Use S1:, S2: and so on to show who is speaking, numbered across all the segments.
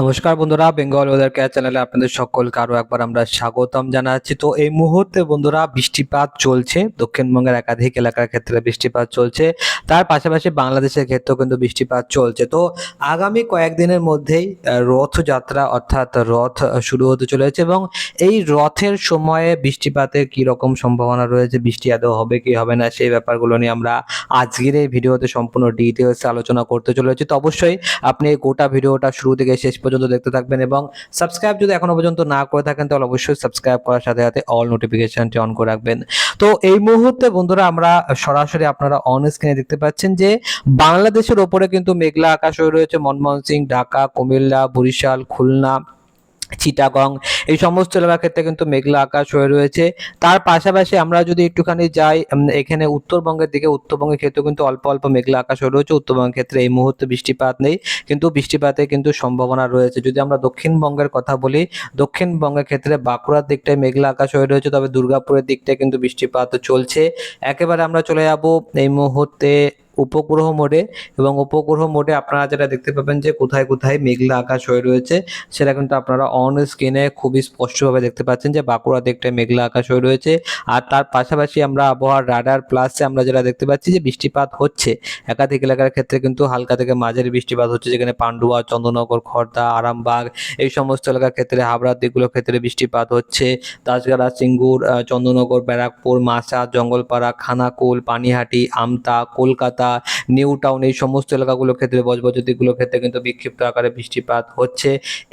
S1: নমস্কার বন্ধুরা, Bengal weather care চ্যানেলে আপনাদের সকলকে আরও একবার আমরা স্বাগতম জানাচ্ছি। তো এই মুহূর্তে বন্ধুরা, বৃষ্টিপাত চলছে, দক্ষিণবঙ্গের একাধিক এলাকার ক্ষেত্রে বৃষ্টিপাত চলছে, তার পাশাপাশি বাংলাদেশের ক্ষেত্রেও কিন্তু বৃষ্টিপাত চলছে। তো আগামী কয়েকদিনের মধ্যেই রথযাত্রা অর্থাৎ রথ শুরু হতে চলেছে এবং এই রথের সময়ে বৃষ্টিপাতের কী রকম সম্ভাবনা রয়েছে, বৃষ্টি আদৌ হবে কি হবে না, সেই ব্যাপারগুলো নিয়ে আমরা আজকের এই ভিডিওতে সম্পূর্ণ ডিটেলস আলোচনা করতে চলেছি। তো অবশ্যই আপনি এই গোটা ভিডিওটা শুরু থেকে শেষ পর্যন্ত দেখতে থাকবেন এবং সাবস্ক্রাইব যদি এখনও পর্যন্ত না করে থাকেন, তাহলে অবশ্যই সাবস্ক্রাইব করার সাথে সাথে অল নোটিফিকেশনটি অন করে রাখবেন। তো এই মুহূর্তে বন্ধুরা আমরা সরাসরি আপনারা অন স্ক্রিনে দেখতে পাচ্ছেন যে বাংলাদেশের ওপরে কিন্তু মেঘলা আকাশ হয়ে রয়েছে। মনমোহন সিং, ঢাকা, কুমিল্লা, বরিশাল, খুলনা। চিটাগং, এই সমস্ত এলাকার ক্ষেত্রে কিন্তু মেঘলা আকাশ হয়ে রয়েছে। তার পাশাপাশি আমরা যদি একটুখানি যাই এখানে উত্তরবঙ্গের দিকে, উত্তরবঙ্গের ক্ষেত্রে কিন্তু অল্প অল্প মেঘলা আকাশ হয়ে রয়েছে। উত্তরবঙ্গের ক্ষেত্রে এই মুহূর্তে বৃষ্টিপাত নেই, কিন্তু বৃষ্টিপাতের কিন্তু সম্ভাবনা রয়েছে। যদি আমরা দক্ষিণবঙ্গের কথা বলি, দক্ষিণবঙ্গের ক্ষেত্রে বাঁকুড়ার দিকটায় মেঘলা আকাশ হয়ে রয়েছে, তবে দুর্গাপুরের দিকটায় কিন্তু বৃষ্টিপাত চলছে। একেবারে আমরা চলে যাব এই মুহূর্তে উপগ্রহ মোডে এবং উপগ্রহ মোডে আপনারা যেটা দেখতে পাবেন যে কোথায় কোথায় মেঘলা আকাশ হয়ে রয়েছে, সেটা কিন্তু আপনারা অন স্ক্রিনে খুবই স্পষ্টভাবে দেখতে পাচ্ছেন যে বাঁকুড়া দিকটায় মেঘলা আকাশ হয়ে রয়েছে। আর তার পাশাপাশি আমরা আবহাওয়ার রাডার প্লাসে আমরা যেটা দেখতে পাচ্ছি যে বৃষ্টিপাত হচ্ছে। একাধিক এলাকার ক্ষেত্রে কিন্তু হালকা থেকে মাঝারি বৃষ্টিপাত হচ্ছে, যেখানে পান্ডুয়া, চন্দ্রনগর খড়দা আরামবাগ এই সমস্ত এলাকার ক্ষেত্রে হাবড়ার দিকগুলোর ক্ষেত্রে বৃষ্টিপাত হচ্ছে। তাছাড়া সিঙ্গুর চন্দ্রনগর, ব্যারাকপুর মাসা জঙ্গলপাড়া, খানাকুল, পানিহাটি, আমতা, কলকাতা নিউ টাউন এই সমস্ত এলাকাগুলোর ক্ষেত্রে বজবজ ক্ষেত্রে কিন্তু বিক্ষিপ্ত আকারে বৃষ্টিপাত হচ্ছে।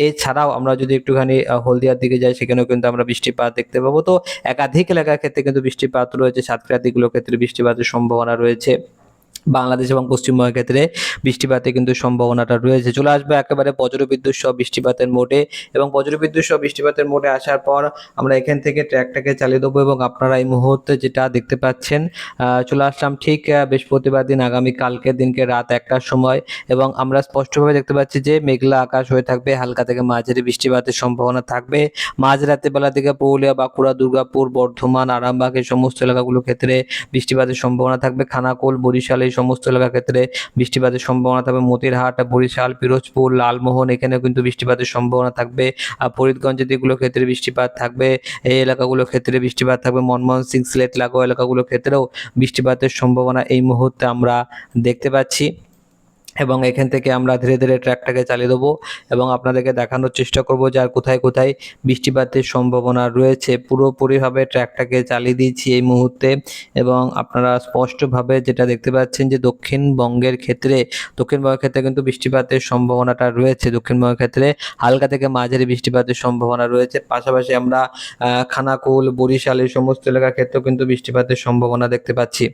S1: এছাড়াও আমরা যদি একটুখানি হলদিয়ার দিকে যাই, সেখানেও কিন্তু আমরা বৃষ্টিপাত দেখতে পাবো। তো একাধিক এলাকার ক্ষেত্রে কিন্তু বৃষ্টিপাত রয়েছে সাতক্ষীরা দিকগুলোর ক্ষেত্রে বৃষ্টিপাতের সম্ভাবনা রয়েছে। বাংলাদেশ এবং পশ্চিমবঙ্গের ক্ষেত্রে বৃষ্টিপাতে কিন্তু সম্ভাবনাটা রয়েছে। চলে আসবে একেবারে বজ্রবিদ্যুৎ সহ বৃষ্টিপাতের মোটে এবং বজ্রবিদ্যুৎ সহ বৃষ্টিপাতের মোটে আসার পর আমরা এখান থেকে ট্র্যাকটাকে চালিয়ে দেবো এবং আপনারা এই মুহূর্তে যেটা দেখতে পাচ্ছেন চলে আসলাম ঠিক বৃহস্পতিবার দিন, আগামী কালকের দিনকে রাত একটার সময় এবং আমরা স্পষ্টভাবে দেখতে পাচ্ছি যে মেঘলা আকাশ হয়ে থাকবে, হালকা থেকে মাঝারি বৃষ্টিপাতের সম্ভাবনা থাকবে। মাঝরাতে বেলা থেকে পুরুলিয়া, বাঁকুড়া, দুর্গাপুর, বর্ধমান, আরামবাগ এই সমস্ত এলাকাগুলোর ক্ষেত্রে বৃষ্টিপাতের সম্ভাবনা থাকবে। খানাকোল, বরিশাল সমস্ত এলাকার ক্ষেত্রে বৃষ্টিপাতের সম্ভাবনা থাকবে। মতিরহাট, বরিশাল, পিরোজপুর, লালমোহন, এখানেও কিন্তু বৃষ্টিপাতের সম্ভাবনা থাকবে। আর ফরিদগঞ্জের দিকগুলোর ক্ষেত্রে বৃষ্টিপাত থাকবে, এই এলাকাগুলোর ক্ষেত্রে বৃষ্টিপাত থাকবে। মনমোহন সিং সিলেট, লাগোয়া এলাকাগুলোর ক্ষেত্রেও বৃষ্টিপাতের সম্ভাবনা এই মুহূর্তে আমরা দেখতে পাচ্ছি। এবং এখান থেকে আমরা ধীরে ধীরে ট্র্যাকটাকে চালিয়ে দেবো এবং আপনাদেরকে দেখানোর চেষ্টা করব যে আর কোথায় কোথায় বৃষ্টিপাতের সম্ভাবনা রয়েছে। পুরোপুরিভাবে ট্র্যাকটাকে চালিয়ে দিয়েছি এই মুহূর্তে এবং আপনারা স্পষ্টভাবে যেটা দেখতে পাচ্ছেন যে দক্ষিণবঙ্গের ক্ষেত্রে দক্ষিণবঙ্গের ক্ষেত্রে কিন্তু বৃষ্টিপাতের সম্ভাবনাটা রয়েছে। দক্ষিণবঙ্গের ক্ষেত্রে হালকা থেকে মাঝারি বৃষ্টিপাতের সম্ভাবনা রয়েছে। পাশাপাশি আমরা খানাকুল, বরিশাল এই সমস্ত এলাকার ক্ষেত্রেও কিন্তু বৃষ্টিপাতের সম্ভাবনা দেখতে পাচ্ছি।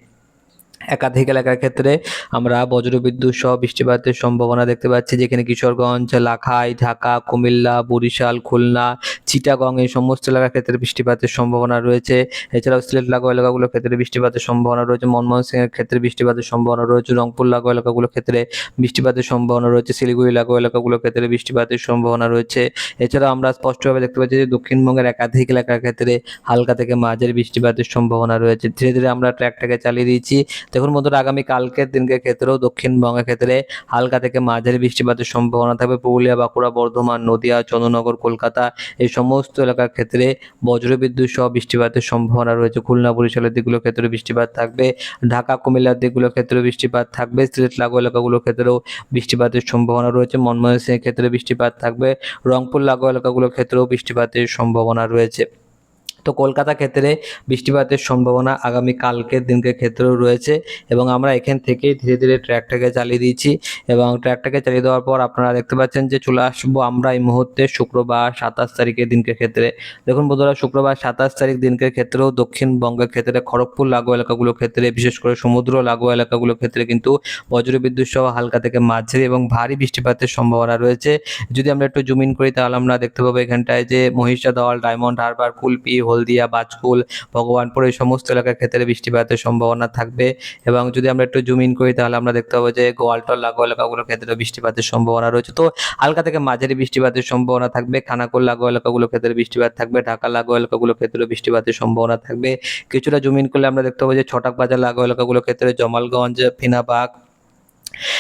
S1: একাধিক এলাকার ক্ষেত্রে আমরা বজ্রবিদ্যুৎ সহ বৃষ্টিপাতের সম্ভাবনা দেখতে পাচ্ছি। যেখানে কিশোরগঞ্জ, লাখাই, ঢাকা, কুমিল্লা, বরিশাল, খুলনা চিটাগং এই সমস্ত এলাকার ক্ষেত্রে বৃষ্টিপাতের সম্ভাবনা রয়েছে। এছাড়াও সিলেট লাগোয়া এলাকাগুলোর ক্ষেত্রে বৃষ্টিপাতের সম্ভাবনা রয়েছে। মনমোহন সিংয়ের ক্ষেত্রে বৃষ্টিপাতের সম্ভাবনা রয়েছে। রংপুর লাগোয়া এলাকাগুলোর ক্ষেত্রে বৃষ্টিপাতের সম্ভাবনা রয়েছে। শিলিগুড়ি লাগোয়া এলাকাগুলোর ক্ষেত্রে বৃষ্টিপাতের সম্ভাবনা রয়েছে। এছাড়াও আমরা স্পষ্টভাবে দেখতে পাচ্ছি যে দক্ষিণবঙ্গের একাধিক এলাকার ক্ষেত্রে হালকা থেকে মাঝারি বৃষ্টিপাতের সম্ভাবনা রয়েছে। ধীরে ধীরে আমরা ট্র্যাকটাকে চালিয়ে দিয়েছি। দেখুন বন্ধুরা, আগামী কালকের দিনকে ক্ষেত্রেও দক্ষিণবঙ্গের ক্ষেত্রে হালকা থেকে মাঝারি বৃষ্টিপাতের সম্ভাবনা থাকবে। পুরুলিয়া, বাঁকুড়া, বর্ধমান, নদিয়া, চন্দ্রনগর, কলকাতা এই সমস্ত এলাকার ক্ষেত্রে বজ্রবিদ্যুৎ সহ বৃষ্টিপাতের সম্ভাবনা রয়েছে। খুলনা বরিশালের দিকগুলোর ক্ষেত্রে বৃষ্টিপাত থাকবে। ঢাকা, কুমিল্লার দিকগুলোর ক্ষেত্রে বৃষ্টিপাত থাকবে। সিলেট লাগো এলাকাগুলোর ক্ষেত্রেও বৃষ্টিপাতের সম্ভাবনা রয়েছে। মনমোহন সিংয়ের ক্ষেত্রে বৃষ্টিপাত থাকবে। রংপুর লাগো এলাকাগুলোর ক্ষেত্রেও বৃষ্টিপাতের সম্ভাবনা রয়েছে। তো কলকাতা ক্ষেত্রে বৃষ্টিপাতের সম্ভাবনা আগামী কালকের দিনকে ক্ষেত্রেও রয়েছে এবং আমরা এখান থেকেই ধীরে ধীরে ট্র্যাকটাকে চালিয়ে দিয়েছি এবং ট্র্যাকটাকে চালিয়ে দেওয়ার পর আপনারা দেখতে পাচ্ছেন যে চলে আসব আমরা এই মুহূর্তে শুক্রবার সাতাশ তারিখের দিনকে ক্ষেত্রে। দেখুন বন্ধুরা, শুক্রবার সাতাশ তারিখ দিনকের ক্ষেত্রেও দক্ষিণবঙ্গের ক্ষেত্রে খড়গপুর লাগোয়া এলাকাগুলোর ক্ষেত্রে, বিশেষ করে সমুদ্র লাগোয়া এলাকাগুলোর ক্ষেত্রে কিন্তু বজ্রবিদ্যুৎ সহ হালকা থেকে মাঝারি এবং ভারী বৃষ্টিপাতের সম্ভাবনা রয়েছে। যদি আমরা একটু জুম ইন করি তাহলে আমরা দেখতে পাবো এখানটায় যে মহিষাদল ডায়মন্ড হারবার কুলপি হলদিয়া বাজকুল ভগবানপুর, এই সমস্ত এলাকার ক্ষেত্রে বৃষ্টিপাতের সম্ভাবনা থাকবে। এবং যদি আমরা একটু জুম ইন করি, তাহলে আমরা দেখতে পাবো যে গোয়ালটল, লাগোয়া এলাকাগুলোর ক্ষেত্রে বৃষ্টিপাতের সম্ভাবনা রয়েছে। তো হালকা থেকে মাঝারি বৃষ্টিপাতের সম্ভাবনা থাকবে। খানাকুল, লাগোয়া এলাকাগুলোর ক্ষেত্রে বৃষ্টিপাত থাকবে। ঢাকা, লাগোয়া এলাকাগুলোর ক্ষেত্রে বৃষ্টিপাতের সম্ভাবনা থাকবে। কিছুটা জুম ইন করলে আমরা দেখতে পাবো যে ছটাক বাজার, লাগোয়া এলাকাগুলোর ক্ষেত্রে জমালগঞ্জ, ফিনাবাগ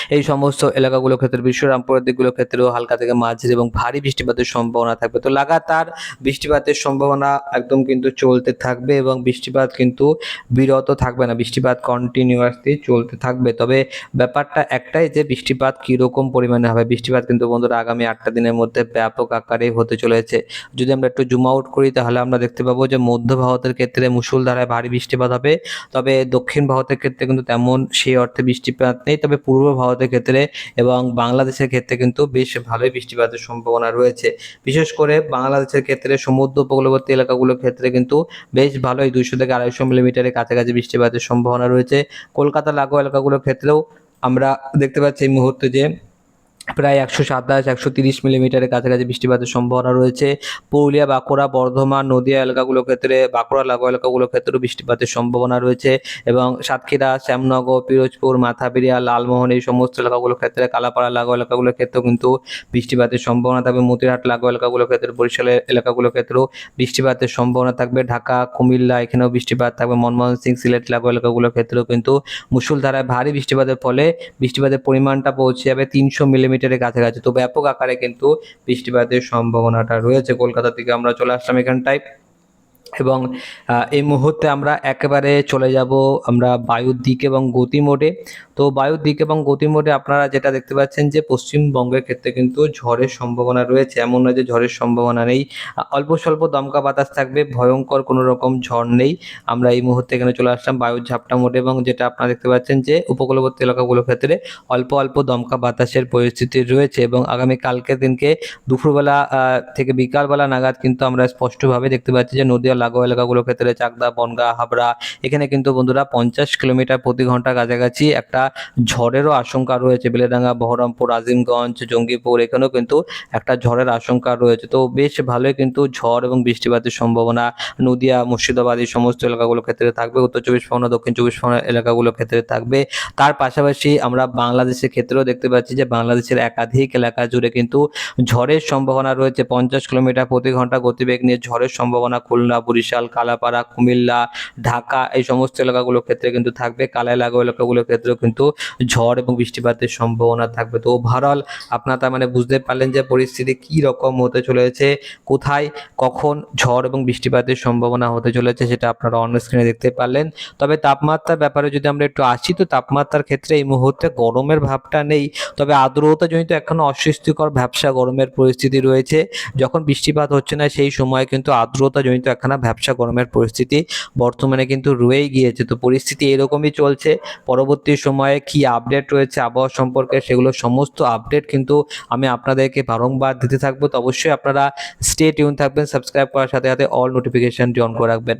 S1: এই সমস্ত এলাকাগুলোর ক্ষেত্রে বিশ্বরামপুরের দিকগুলোর ক্ষেত্রেও হালকা থেকে মাঝারি এবং ভারী বৃষ্টিপাতের সম্ভাবনা থাকবে। তো লাগাতার বৃষ্টিপাতের সম্ভাবনা একদম কিন্তু চলতে থাকবে এবং বৃষ্টিপাত কিন্তু বিরত থাকবে না। বৃষ্টিপাত কন্টিনিউয়াসলি চলতে থাকবে। তবে ব্যাপারটা একটাই যে, বৃষ্টিপাত কীরকম পরিমাণে হবে? বৃষ্টিপাত কিন্তু বন্ধুরা আগামী আটটা দিনের মধ্যে ব্যাপক আকারে হতে চলেছে। যদি আমরা একটু জুম আউট করি, তাহলে আমরা দেখতে পাবো যে, মধ্য ভারতের ক্ষেত্রে মুসুলধারায় ভারী বৃষ্টিপাত হবে। তবে দক্ষিণ ভারতের ক্ষেত্রে কিন্তু তেমন সেই অর্থে বৃষ্টিপাত নেই। তবে পূর্ব ভারতের ক্ষেত্রে এবং বাংলাদেশের ক্ষেত্রে কিন্তু বেশ ভালোই বৃষ্টিপাতের সম্ভাবনা রয়েছে। বিশেষ করে বাংলাদেশের ক্ষেত্রে সমুদ্র উপকূলবর্তী এলাকাগুলোর ক্ষেত্রে কিন্তু বেশ ভালোই দুইশো থেকে আড়াইশো মিলিমিটারের কাছাকাছি বৃষ্টিপাতের সম্ভাবনা রয়েছে। কলকাতা লাগোয়া এলাকাগুলোর ক্ষেত্রেও আমরা দেখতে পাচ্ছি এই মুহূর্তে যে প্রায় একশো সাতাশ, একশো তিরিশ মিলিমিটারের কাছাকাছি বৃষ্টিপাতের সম্ভাবনা রয়েছে। পুরুলিয়া, বাঁকুড়া, বর্ধমান, নদিয়া এলাকাগুলোর ক্ষেত্রে, বাঁকুড়া লাগোয়া এলাকাগুলোর ক্ষেত্রেও বৃষ্টিপাতের সম্ভাবনা রয়েছে এবং সাতক্ষীরা, শ্যামনগর, পিরোজপুর মাথাপিরিয়া লালমোহন এই সমস্ত এলাকাগুলোর ক্ষেত্রে, কালাপাড়া লাগোয়া এলাকাগুলোর ক্ষেত্রেও কিন্তু বৃষ্টিপাতের সম্ভাবনা থাকবে। মতিরহাট লাগোয়া এলাকাগুলোর ক্ষেত্রে বরিশালের এলাকাগুলোর ক্ষেত্রেও বৃষ্টিপাতের সম্ভাবনা থাকবে। ঢাকা, কুমিল্লা এখানেও বৃষ্টিপাত থাকবে। মনমোহন সিং, সিলেট লাগোয়া এলাকাগুলোর ক্ষেত্রেও কিন্তু মুসুলধারায় ভারী বৃষ্টিপাতের ফলে বৃষ্টিপাতের পরিমাণটা পৌঁছে যাবে তিনশো মিলিমিটারের কাছাকাছি। তো ব্যাপক আকারে কিন্তু বৃষ্টিপাতের সম্ভাবনাটা রয়েছে। কলকাতা থেকে আমরা চলে আসলাম এখানটায়। এবং এই মুহূর্তে আমরা একেবারে চলে যাব আমরা বায়ুর দিক এবং গতি মোডে তো বায়ুর দিক এবং গতি মোডে আপনারা যেটা দেখতে পাচ্ছেন যে পশ্চিমবঙ্গের ক্ষেত্রে কিন্তু ঝড়ের সম্ভাবনা রয়েছে। এমন নয় যে ঝড়ের সম্ভাবনা নেই। অল্প স্বল্প দমকা বাতাস থাকবে, ভয়ঙ্কর কোনো রকম ঝড় নেই। আমরা এই মুহূর্তে এখানে চলে আসলাম বায়ুর ঝাপটা মোডে এবং যেটা আপনারা দেখতে পাচ্ছেন যে উপকূলবর্তী এলাকাগুলোর ক্ষেত্রে অল্প অল্প দমকা বাতাসের পরিস্থিতি রয়েছে এবং আগামী কালকের দিনকে দুপুরবেলা থেকে বিকালবেলা নাগাদ কিন্তু আমরা স্পষ্টভাবে দেখতে পাচ্ছি যে নদীয়া লাগোয়া এলাকাগুলোর ক্ষেত্রে চাকদা, বনগা, হাবড়া, এখানে কিন্তু বন্ধুরা পঞ্চাশ কিলোমিটার প্রতি ঘণ্টা কাছাকাছি একটা ঝড়েরও আশঙ্কা রয়েছে। বেলেডাঙ্গা, বহরমপুর, আজিমগঞ্জ, জঙ্গিপুর, এখানেও কিন্তু একটা ঝড়ের আশঙ্কা রয়েছে। তো বেশ ভালোই কিন্তু ঝড় এবং বৃষ্টিপাতের সম্ভাবনা নদিয়া, মুর্শিদাবাদ, এই সমস্ত এলাকাগুলোর ক্ষেত্রে থাকবে। উত্তর চব্বিশ পরগনা, দক্ষিণ চব্বিশ পরগনা এলাকাগুলোর ক্ষেত্রে থাকবে। তার পাশাপাশি আমরা বাংলাদেশের ক্ষেত্রেও দেখতে পাচ্ছি যে বাংলাদেশের একাধিক এলাকা জুড়ে কিন্তু ঝড়ের সম্ভাবনা রয়েছে। পঞ্চাশ কিলোমিটার প্রতি ঘণ্টা গতিবেগ নিয়ে ঝড়ের সম্ভাবনা খুলনা বরিশাল, কালাপাড়া, কুমিল্লা, ঢাকা এই সমস্ত এলাকাগুলোর ক্ষেত্রে কিন্তু থাকবে। কালাই লাগোয়া এলাকাগুলোর ক্ষেত্রেও কিন্তু ঝড় এবং বৃষ্টিপাতের সম্ভাবনা থাকবে। তো ওভারঅল আপনারা তার মানে বুঝতে পারলেন যে পরিস্থিতি কি রকম হতে চলেছে, কোথায়, কখন ঝড় এবং বৃষ্টিপাতের সম্ভাবনা হতে চলেছে সেটা আপনারা অন্য স্ক্রিনে দেখতে পারলেন। তবে তাপমাত্রার ব্যাপারে যদি আমরা একটু আসি, তো তাপমাত্রার ক্ষেত্রে এই মুহূর্তে গরমের ভাবটা নেই। তবে আর্দ্রতা জনিত এখনও অস্বস্তিকর ব্যবসা গরমের পরিস্থিতি রয়েছে। যখন বৃষ্টিপাত হচ্ছে না, সেই সময় কিন্তু আর্দ্রতা জনিত একখানা ব্যবসা গরমের পরিস্থিতি বর্তমানে কিন্তু রয়েই গিয়েছে। তো পরিস্থিতি এরকমই চলছে। পরবর্তী সময়ে কি আপডেট রয়েছে আবহাওয়া সম্পর্কে সেগুলো সমস্ত আপডেট কিন্তু আমি আপনাদেরকে বারংবার দিতে থাকব। তো অবশ্যই আপনারা স্টে টিউন থাকবেন সাবস্ক্রাইব করার সাথে সাথে অল নোটিফিকেশনটি অন করে রাখবেন।